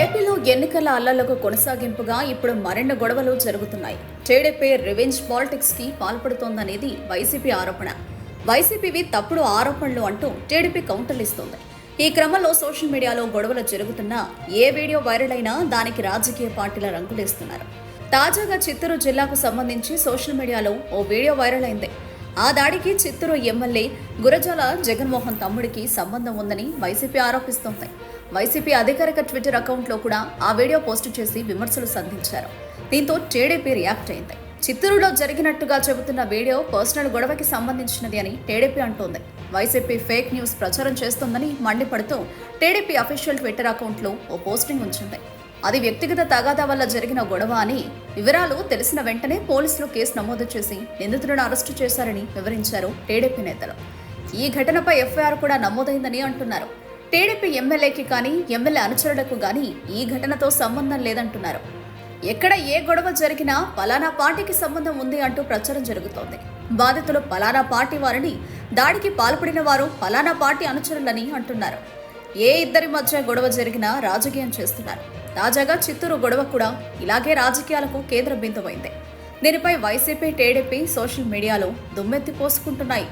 ఏపీలో ఎన్నికల అల్లలకు కొనసాగింపుగా ఇప్పుడు మరిన్ని గొడవలు జరుగుతున్నాయి. టీడీపీ రివెంజ్ పాలిటిక్స్కి పాల్పడుతోందనేది వైసీపీ ఆరోపణ. వైసీపీవి తప్పుడు ఆరోపణలు అంటూ టీడీపీ కౌంటర్లు ఇస్తోంది. ఈ క్రమంలో సోషల్ మీడియాలో గొడవలు జరుగుతున్నా ఏ వీడియో వైరల్ అయినా దానికి రాజకీయ పార్టీల రంగులేస్తున్నారు. తాజాగా చిత్తూరు జిల్లాకు సంబంధించి సోషల్ మీడియాలో ఓ వీడియో వైరల్ అయింది. ఆ దాడికి చిత్తూరు ఎమ్మెల్యే గురజాల జగన్మోహన్ తమ్ముడికి సంబంధం ఉందని వైసీపీ ఆరోపిస్తోంది. వైసీపీ అధికారిక ట్విట్టర్ అకౌంట్లో కూడా ఆ వీడియో పోస్ట్ చేసి విమర్శలు సంధించారు. దీంతో టీడీపీ రియాక్ట్ అయింది. చిత్తూరులో జరిగినట్టుగా చెబుతున్న వీడియో పర్సనల్ గొడవకి సంబంధించినది అని టీడీపీ అంటోంది. వైసీపీ ఫేక్ న్యూస్ ప్రచారం చేస్తోందని మండిపడుతూ టీడీపీ అఫీషియల్ ట్విట్టర్ అకౌంట్లో ఓ పోస్టింగ్ ఉంచింది. అది వ్యక్తిగత తగాదా వల్ల జరిగిన గొడవ అని వివరాలు తెలిసిన వెంటనే పోలీసులు కేసు నమోదు చేసి నిందితులను అరెస్టు చేశారని వివరించారు టీడీపీ నేతలు. ఈ ఘటనపై ఎఫ్ఐఆర్ కూడా నమోదైందని అంటున్నారు. టీడీపీ ఎమ్మెల్యేకి కానీ ఎమ్మెల్యే అనుచరులకు కానీ ఈ ఘటనతో సంబంధం లేదంటున్నారు. ఎక్కడ ఏ గొడవ జరిగినా పలానా పార్టీకి సంబంధం ఉంది అంటూ ప్రచారం జరుగుతోంది. బాధితులు పలానా పార్టీ వారిని దాడికి పాల్పడిన వారు పలానా పార్టీ అనుచరులని అంటున్నారు. ఏ ఇద్దరి మధ్య గొడవ జరిగినా రాజకీయం చేస్తున్నారు. తాజాగా చిత్తూరు గొడవ కూడా ఇలాగే రాజకీయాలకు కేంద్ర బిందువైంది దీనిపై వైసీపీ టీడీపీ సోషల్ మీడియాలో దుమ్మెత్తి పోసుకుంటున్నాయి.